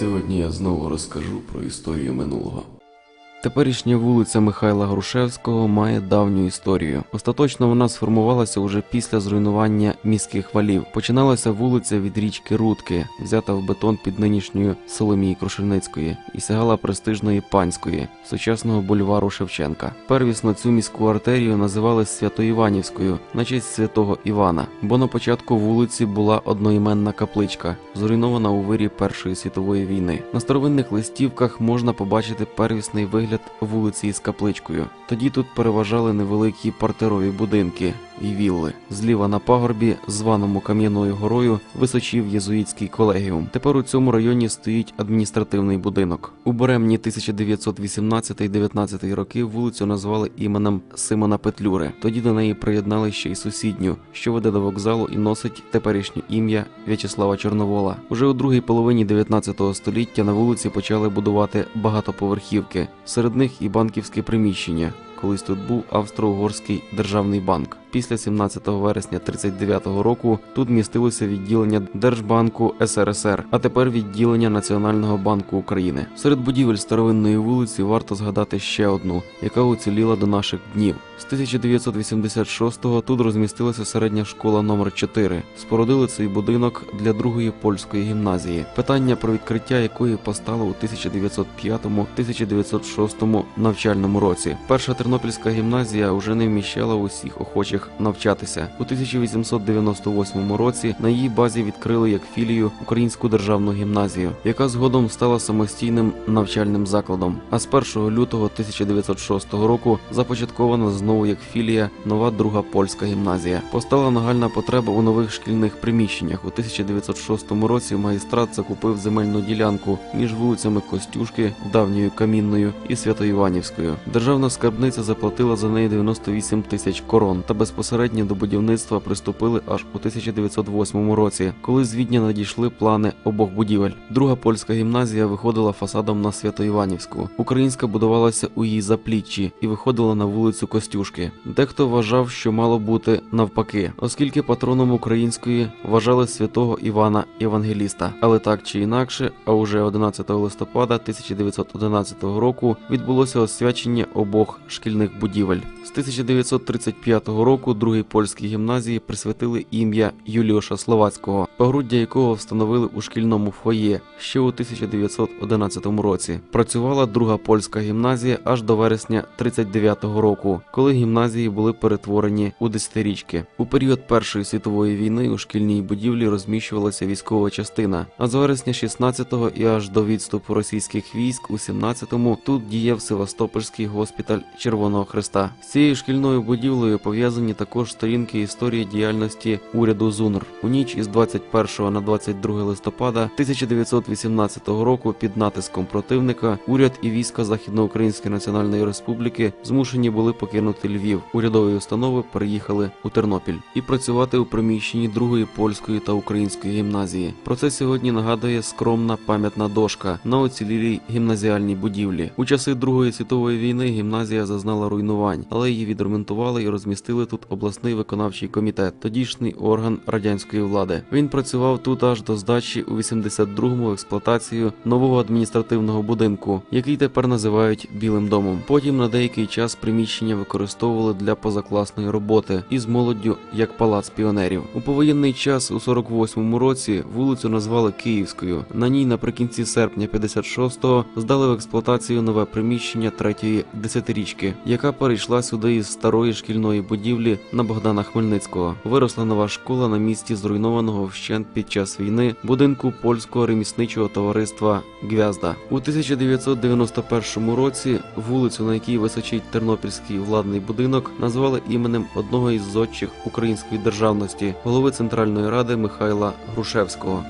Сьогодні я знову розкажу про історію минулого. Теперішня вулиця Михайла Грушевського має давню історію. Остаточно вона сформувалася уже після зруйнування міських валів. Починалася вулиця від річки Рудки, взята в бетон під нинішньою Соломії Крушельницької, і сягала престижної панської, сучасного бульвару Шевченка. Первісно цю міську артерію називали Святоіванівською на честь святого Івана, бо на початку вулиці була одноіменна капличка, зруйнована у вирі Першої світової війни. На старовинних листівках можна побачити первісний вигляд вулиці із капличкою. Тоді тут переважали невеликі партерові будинки і вілли. Зліва на пагорбі, званому Кам'яною горою, височів єзуїтський колегіум. Тепер у цьому районі стоїть адміністративний будинок. У Боремні 1918-19 роки вулицю назвали іменем Симона Петлюри. Тоді до неї приєднали ще й сусідню, що веде до вокзалу і носить теперішнє ім'я В'ячеслава Чорновола. Уже у другій половині 19 століття на вулиці почали будувати багатоповерхівки, серед них і банківське приміщення. Колись тут був Австро-Угорський державний банк. Після 17 вересня 39-го року тут містилося відділення Держбанку СРСР, а тепер відділення Національного банку України. Серед будівель старовинної вулиці варто згадати ще одну, яка уціліла до наших днів. З 1986-го тут розмістилася середня школа номер 4 Спорудили цей будинок для другої польської гімназії. Питання про відкриття якої постало у 1905-1906 навчальному році. Перша тернопільська гімназія вже не вміщала усіх охочих навчатися. У 1898 році на її базі відкрили як філію Українську державну гімназію, яка згодом стала самостійним навчальним закладом. А з 1 лютого 1906 року започаткована знову як філія нова друга польська гімназія. Постала нагальна потреба у нових шкільних приміщеннях. У 1906 році магістрат закупив земельну ділянку між вулицями Костюшки, давньою Камінною і Святоіванівською. Державна скарбниця заплатила за неї 98 тисяч корон та безпосередньо до будівництва приступили аж у 1908 році, коли з Відня надійшли плани обох будівель. Друга польська гімназія виходила фасадом на Святоіванівську. Українська будувалася у її запліччі і виходила на вулицю Костюшки. Дехто вважав, що мало бути навпаки, оскільки патроном української вважали святого Івана Євангеліста. Але так чи інакше, а уже 11 листопада 1911 року відбулося освячення обох шкільних будівель. З 1935 року другій польській гімназії присвятили ім'я Юліоша Словацького, погруддя якого встановили у шкільному фоє ще у 1911 році. Працювала друга польська гімназія аж до вересня 39-го року, коли гімназії були перетворені у десятирічки. У період Першої світової війни у шкільній будівлі розміщувалася військова частина. А з вересня 16-го і аж до відступу російських військ у 17-му тут діяв Севастопольський госпіталь Червоного Христа. З цією шкільною будівлею пов'язані також сторінки історії діяльності уряду ЗУНР. У ніч із 21 на 22 листопада 1918 року під натиском противника уряд і війська Західноукраїнської Національної Республіки змушені були покинути Львів. Урядові установи переїхали у Тернопіль і працювати у приміщенні другої польської та української гімназії. Про це сьогодні нагадує скромна пам'ятна дошка на оцілілій гімназіальній будівлі. У часи Другої світової війни гімназія зазнала руйнувань, але її відремонтували і розмістили тут обласний виконавчий комітет, тодішній орган радянської влади. Він працював тут аж до здачі у 82-му експлуатацію нового адміністративного будинку, який тепер називають Білим домом. Потім на деякий час приміщення використовували для позакласної роботи із молоддю як палац піонерів. У повоєнний час у 48-му році вулицю назвали Київською. На ній наприкінці серпня 56-го здали в експлуатацію нове приміщення третьої десятирічки, яка перейшла сюди із старої шкільної будівлі на Богдана Хмельницького. Виросла нова школа на місці зруйнованого вщент під час війни будинку польського ремісничого товариства Гвязда. У 1991 році вулицю, на якій височить Тернопільський владний будинок, назвали іменем одного із зодчих української державності, голови Центральної ради Михайла Грушевського.